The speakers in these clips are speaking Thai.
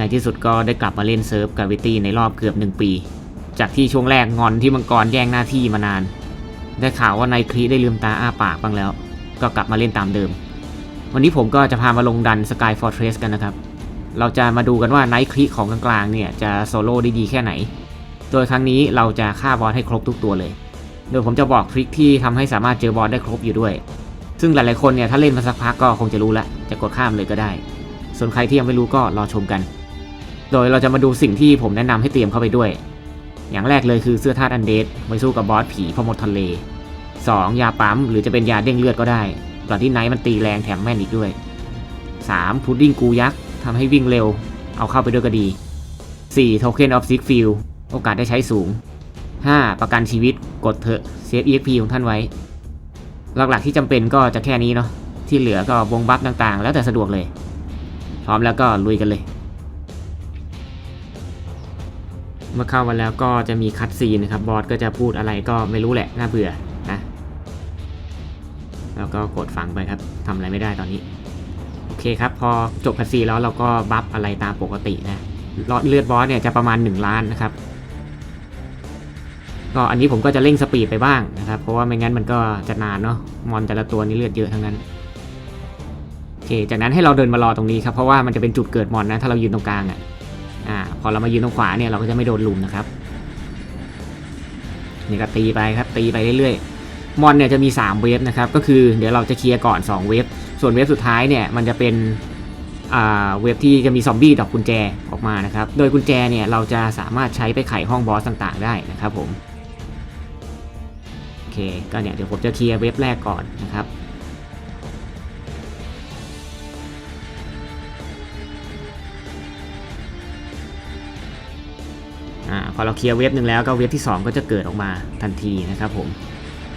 ในที่สุดก็ได้กลับมาเล่นเซิร์ฟกาวิตี้ในรอบเกือบ 1 ปี จากที่ช่วงแรกงอนที่มังกรแย่งหน้าที่มานาน ได้ข่าวว่าไนคลีได้ลืมตาอ้าปากบ้างแล้ว ก็กลับมาเล่นตามเดิม วันนี้ผมก็จะพามาลงดัน Sky Fortress กันนะครับ เราจะมาดูกันว่าไนคลีของกลางๆเนี่ยจะโซโล่ได้ดีแค่ไหน โดยครั้งนี้เราจะฆ่าบอสให้ครบทุกตัวเลย โดยผมจะบอกทริคที่ทำให้สามารถเจอบอสได้ครบอยู่ด้วย ซึ่งหลายๆคนเนี่ยถ้าเล่นมาสักพักก็คงจะรู้ละจะกดข้ามเลยก็ได้ ส่วนใครที่ยังไม่รู้ก็รอชมกัน โดยเราจะมาดูสิ่งที่ผมแนะนำให้เตรียมเข้าไปด้วย อย่างแรกเลยคือเสื้อธาตุอันเดดไว้สู้กับบอสผีพมดทะเล 2. ยาปั๊มหรือจะเป็นยาเด้งเลือดก็ได้ก่อนที่ไนท์มันตีแรงแถมแม่นอีกด้วย 3. พุดดิ้งกูยักษ์ทำให้วิ่งเร็ว เอาเข้าไปด้วยก็ดี 4. โทเค็นออฟซิกฟิลโอกาสได้ใช้สูง 5. ประกันชีวิตกดเถอะเซฟ EXP ของท่านไว้ หลักๆที่จำเป็นก็จะแค่นี้เนาะที่เหลือก็วงบัฟต่างๆ แล้วแต่สะดวกเลย พร้อมแล้วก็ลุยกันเลย เมื่อเข้ามาแล้วก็จะมีคัดซีนนะครับบอสก็จะพูดอะไรก็ไม่รู้แหละน่าเบื่อนะแล้วก็กดฟังไปครับทำอะไรไม่ได้ตอนนี้ โอเคครับ พอจบคัดซีนแล้วเราก็บัฟอะไรตามปกตินะเลือดบอสเนี่ยจะประมาณ 1 ล้านนะครับก็อันนี้ผมก็จะเร่งสปีดไปบ้างนะครับ เพราะว่าไม่งั้นมันก็จะนานเนาะมอนแต่ละตัวนี่เลือดเยอะทั้งนั้นโอเคจากนั้นให้เราเดินมารอตรงนี้ครับเพราะว่ามันจะเป็นจุดเกิดมอนนะถ้าเรายืนตรงกลางอะ่ะ อ่าพอเรามายืนตรงขวาเนี่ยเราก็จะไม่โดนลุมนะครับนี่ก็ตีไปครับตีไปเรื่อยๆ มอนเนี่ยจะมี 3 เวฟนะครับ ก็คือเดี๋ยวเราจะเคลียร์ก่อน 2 เวฟ ส่วนเวฟสุดท้ายเนี่ยมันจะเป็นอ่าเวฟที่จะมีซอมบี้ดอกกุญแจออกมานะครับ โดยกุญแจเนี่ยเราจะสามารถใช้ไปไขห้องบอสต่างๆ ได้นะครับผม โอเค ก็เนี่ยเดี๋ยวผมจะเคลียร์เว็บแรกก่อนนะครับ อ่าพอเราเคลียร์เว็บหนึ่งแล้วก็เว็บที่ 2 ก็จะเกิดออกมาทันทีนะครับผม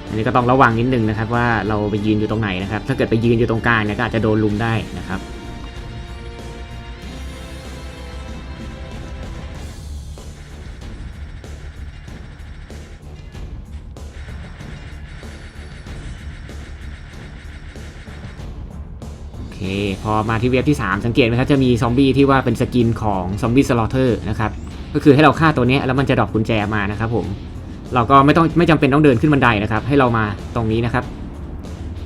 อันนี้ก็ต้องระวังนิดนึงนะครับว่าเราไปยืนอยู่ตรงไหนนะครับ ถ้าเกิดไปยืนอยู่ตรงกลางเนี่ยก็อาจจะโดนลุมได้นะครับโอเคพอมาที่เว็บที่ 3 สังเกตไหมครับจะมีซอมบี้ที่ว่าเป็นสกินของซอมบี้สลอเตอร์นะครับ ก็คือให้เราฆ่าตัวนี้แล้วมันจะดรอปกุญแจมานะครับผมเราก็ไม่ต้องไม่จำเป็นต้องเดินขึ้นบันไดนะครับ ให้เรามาตรงนี้นะครับ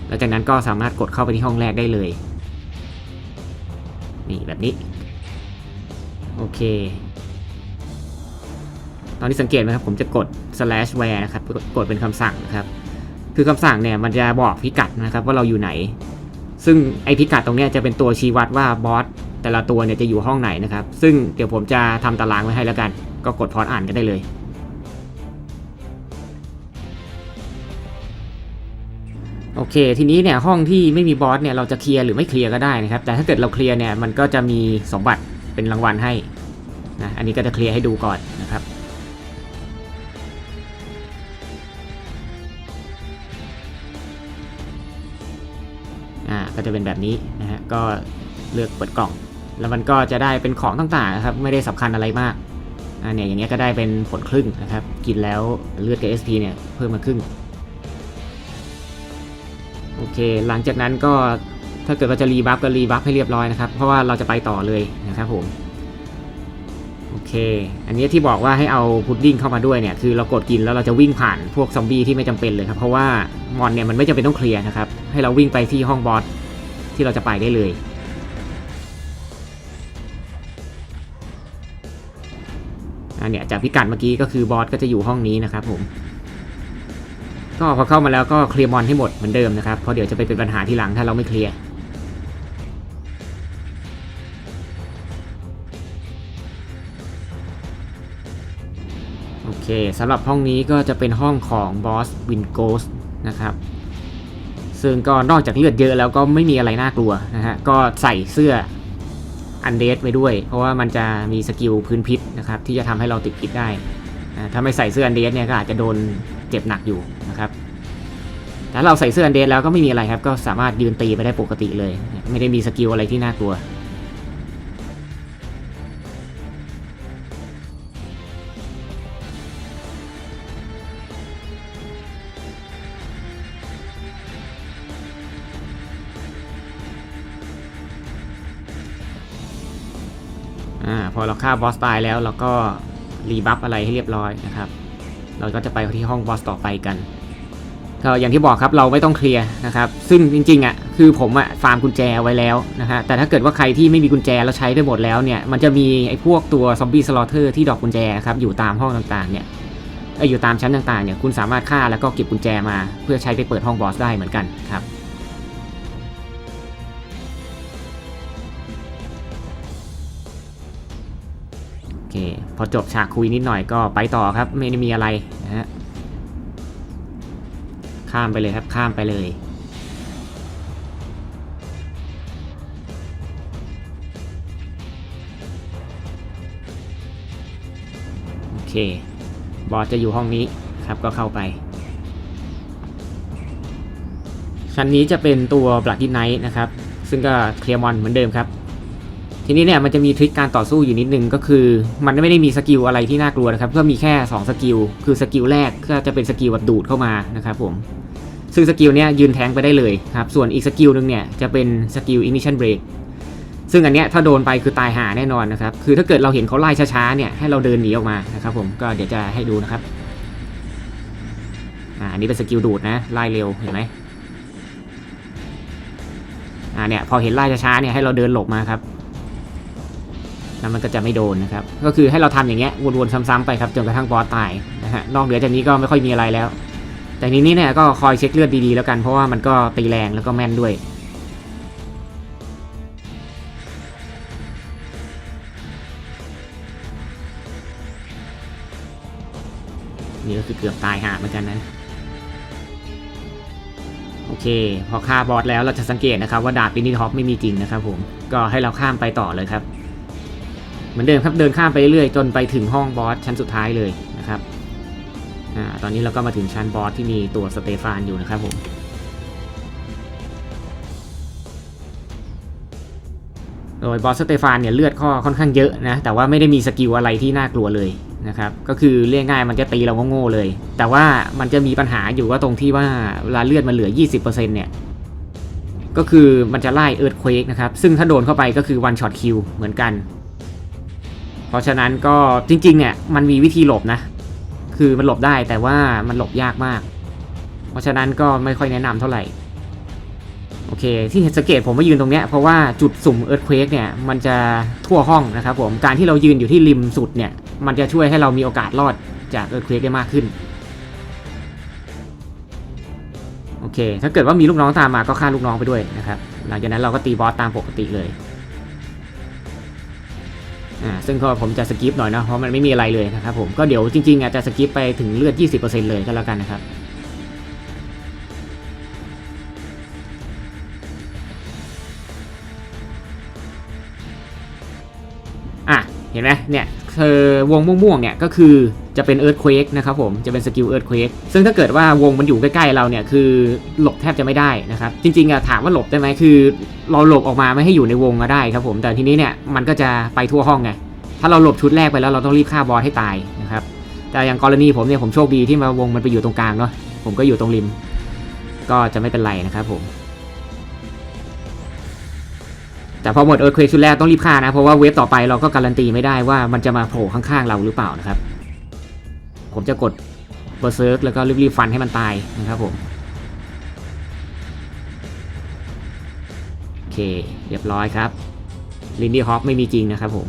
แล้วจากนั้นก็สามารถกดเข้าไปที่ห้องแรกได้เลย นี่แบบนี้ โอเค ตอนนี้สังเกตไหมครับ ผมจะกด slash where นะครับกดเป็นคำสั่งนะครับ คือคำสั่งเนี่ยมันจะบอกพิกัดนะครับว่าเราอยู่ไหน ซึ่งไอพิกัดตรงนี้จะเป็นตัวชี้วัดว่าบอส แต่ละตัวเนี่ยจะอยู่ห้องไหนนะครับ ซึ่งเดี๋ยวผมจะทำตารางไว้ให้แล้วกัน ก็กดพอดอ่านกันได้เลยโอเค ทีนี้เนี่ยห้องที่ไม่มีบอสเนี่ยเราจะเคลียร์หรือไม่เคลียร์ก็ได้นะครับ แต่ถ้าเกิดเราเคลียร์เนี่ยมันก็จะมีสมบัติเป็นรางวัลให้นะอันนี้ก็จะเคลียร์ให้ดูก่อนนะครับอ่าก็จะเป็นแบบนี้นะฮะก็เลือกเปิดกล่อง แล้วมันก็จะได้เป็นของต่างๆนะครับไม่ได้สำคัญอะไรมากอ่าเนี่ยอย่างเงี้ยก็ได้เป็นผลครึ่งนะครับ กินแล้วเลือดกับ SP เนี่ยเพิ่มมาครึ่งโอเค หลังจากนั้นก็ถ้าเกิดว่าจะรีบัฟก็รีบัฟให้เรียบร้อยนะครับ เพราะว่าเราจะไปต่อเลยนะครับผมโอเค อันนี้ที่บอกว่าให้เอาพุดดิ้งเข้ามาด้วยเนี่ยคือเรากดกินแล้วเราจะวิ่งผ่านพวกซอมบี้ที่ไม่จำเป็นเลยครับเพราะว่ามอนเนี่ยมันไม่จำเป็นต้องเคลียร์นะครับให้เราวิ่งไปที่ห้องบอสที่เราจะไปได้เลย อันเนี้ยจากพิกัดเมื่อกี้ก็คือบอสก็จะอยู่ห้องนี้นะครับผม ก็พอเข้ามาแล้วก็เคลียร์มอนให้หมดเหมือนเดิมนะครับเพราะเดี๋ยวจะไปเป็นปัญหาทีหลังถ้าเราไม่เคลียร์โอเคสำหรับห้องนี้ก็จะเป็นห้องของบอสวินโกสนะครับซึ่งก็นอกจากเลือดเยอะแล้วก็ไม่มีอะไรน่ากลัวนะฮะก็ใส่เสื้อ อันเดสไปด้วย เพราะว่ามันจะมีสกิลพื้นพิษนะครับที่จะทำให้เราติดพิษได้ถ้าไม่ใส่เสื้ออันเดสเนี่ยก็อาจจะโดนเจ็บหนักอยู่นะครับแต่เราใส่เสื้ออันเดสแล้วก็ไม่มีอะไรครับก็สามารถยืนตีไปได้ปกติเลย ไม่ได้มีสกิลอะไรที่น่ากลัว อ่าพอเราฆ่าบอสตายแล้วเราก็รีบัฟอะไรให้เรียบร้อยนะครับ เราก็จะไปที่ห้องบอสต่อไปกันก็อย่างที่บอกครับเราไม่ต้องเคลียร์นะครับซึ่งจริงๆอะคือผมอะฟาร์มกุญแจไว้แล้วนะฮะแต่ถ้าเกิดว่าใครที่ไม่มีกุญแจแล้วใช้ไปหมดแล้วเนี่ยมันจะมีไอ้พวกตัวซอมบี้สลอเทอร์ที่ดอกกุญแจครับอยู่ตามห้องต่างๆเนี่ยเอ้ยอยู่ตามชั้นต่างๆเนี่ยคุณสามารถฆ่าแล้วก็เก็บกุญแจมาเพื่อใช้ไปเปิดห้องบอสได้เหมือนกันครับ พอจบฉากคุยนิดหน่อยก็ไปต่อครับไม่ได้มีอะไรนะฮะข้ามไปเลยครับข้ามไปเลยโอเคบอสจะอยู่ห้องนี้ครับก็เข้าไป ชั้นนี้จะเป็นตัว Bloody Knight นะครับ ซึ่งก็เคลียร์มอนเหมือนเดิมครับ ทีนี้เนี่ยมันจะมีทริคการต่อสู้อยู่นิดนึงก็คือ มันไม่ได้มีสกิลอะไรที่น่ากลัวนะครับก็มีแค่ 2 สกิล คือสกิลแรกก็จะเป็นสกิลแบบดูดเข้ามานะครับผมซึ่งสกิลเนี้ยยืนแทงไปได้เลยครับส่วนอีกสกิลหนึงเนี่ยจะเป็นสกิล ignition break ซึ่งอันเนี้ยถ้าโดนไปคือตายหาแน่นอนนะครับคือถ้าเกิดเราเห็นเขาไล่ช้าๆเนี่ยให้เราเดินหนีออกมานะครับผมก็เดี๋ยวจะให้ดูนะครับอ่าอันนี้เป็นสกิลดูดนะไล่เร็วเห็นไหมอ่าเนี่ยพอเห็นไล่ช้าๆเนี่ยให้เราเดินหลบมาครับ แล้วมันก็จะไม่โดนนะครับ ก็คือให้เราทำอย่างเงี้ยวนๆซ้ำๆไปครับจนกระทั่งบอสตายนะฮะนอกเหนือจากนี้ก็ไม่ค่อยมีอะไรแล้ว แต่ทีนี้เนี่ยก็คอยเช็คเลือดดีๆแล้วกันเพราะว่ามันก็ตีแรงแล้วก็แม่นด้วยนี่ก็คือเกือบตายห่าเหมือนกันนะโอเค พอฆ่าบอสแล้วเราจะสังเกตนะครับว่าดาบปินิท็อปไม่มีจริงนะครับผม ก็ให้เราข้ามไปต่อเลยครับ มือนเดิมครับเดินข้ามไปเรื่อยจนไปถึงห้องบอสชั้นสุดท้ายเลยนะครับอ่าตอนนี้เราก็มาถึงชั้นบอสที่มีตัวสเตฟานอยู่นะครับผมโดยบอสสเตฟานเนี่ยเลือดก็ค่อนข้างเยอะนะแต่ว่าไม่ได้มีสกิลอะไรที่น่ากลัวเลยนะครับก็คือเรียกง่ายมันจะตีเราโง่ๆเลย แต่ว่ามันจะมีปัญหาอยู่ว่าตรงที่ว่าเวลาเลือดมันเหลือ 20%เนี่ยก็คือมันจะไล่เอิร์ธเควกนะครับซึ่งถ้าโดนเข้าไปก็คือวันช็อตคิวเหมือนกัน เพราะฉะนั้นก็จริงๆเนี่ยมันมีวิธีหลบนะ คือมันหลบได้แต่ว่ามันหลบยากมาก เพราะฉะนั้นก็ไม่ค่อยแนะนำเท่าไหร่ โอเค ที่สังเกตผมมายืนตรงเนี้ยเพราะว่าจุดสุ่มเอิร์ธเควกเนี่ยมันจะทั่วห้องนะครับผมการที่เรายืนอยู่ที่ริมสุดเนี่ยมันจะช่วยให้เรามีโอกาสรอดจากเอิร์ธเควกได้มากขึ้นโอเค ถ้าเกิดว่ามีลูกน้องตามมาก็ฆ่าลูกน้องไปด้วยนะครับ หลังจากนั้นเราก็ตีบอสตามปกติเลย อ่าซึ่งก็ผมจะสกิปหน่อยนะเพราะมันไม่มีอะไรเลยนะครับผมก็เดี๋ยวจริงๆอาจจะสกิปไปถึงเลือด 20%เลยก็แล้วกันนะครับอะเห็นไหมเนี่ยคือวงม่วงๆเนี่ยก็คือ จะเป็น Earthquake นะครับผมจะเป็นสกิล Earthquake ซึ่งถ้าเกิดว่าวงมันอยู่ใกล้ๆเราเนี่ยคือหลบแทบจะไม่ได้นะครับจริงๆอะถามว่าหลบได้ไหมคือ เราหลบออกมาไม่ให้อยู่ในวงก็ได้ครับผมแต่ทีนี้เนี่ยมันก็จะไปทั่วห้องไงถ้าเราหลบชุดแรกไปแล้วเราต้องรีบฆ่าบอสให้ตายนะครับแต่อย่างกรณีผมเนี่ยผมโชคดีที่มาวงมันไปอยู่ตรงกลางเนาะผมก็อยู่ตรงริม ก็จะไม่เป็นไรนะครับผมแต่พอหมดเอิร์ธเควชุดแรกต้องรีบฆ่านะเพราะว่าเวฟต่อไปเราก็การันตีไม่ได้ว่ามันจะมาโผล่ข้างๆเราหรือเปล่านะครับ ผมจะกดเบอร์เซิร์กแล้วก็รีบๆฟันให้มันตายนะครับผมโอเคเรียบร้อยครับลินดี้ฮอปไม่มีจริงนะครับผม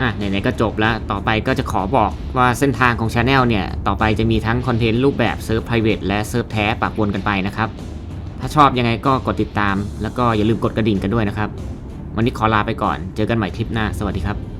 อะไหนๆก็จบแล้ว ต่อไปก็จะขอบอกว่าเส้นทางของ Channel เนี่ย ต่อไปจะมีทั้งคอนเทนต์รูปแบบเซิร์ฟ private และเซิร์ฟแท้ปะปนกันไปนะครับ ถ้าชอบยังไงก็กดติดตาม แล้วก็อย่าลืมกดกระดิ่งกันด้วยนะครับ วันนี้ขอลาไปก่อน เจอกันใหม่คลิปหน้า สวัสดีครับ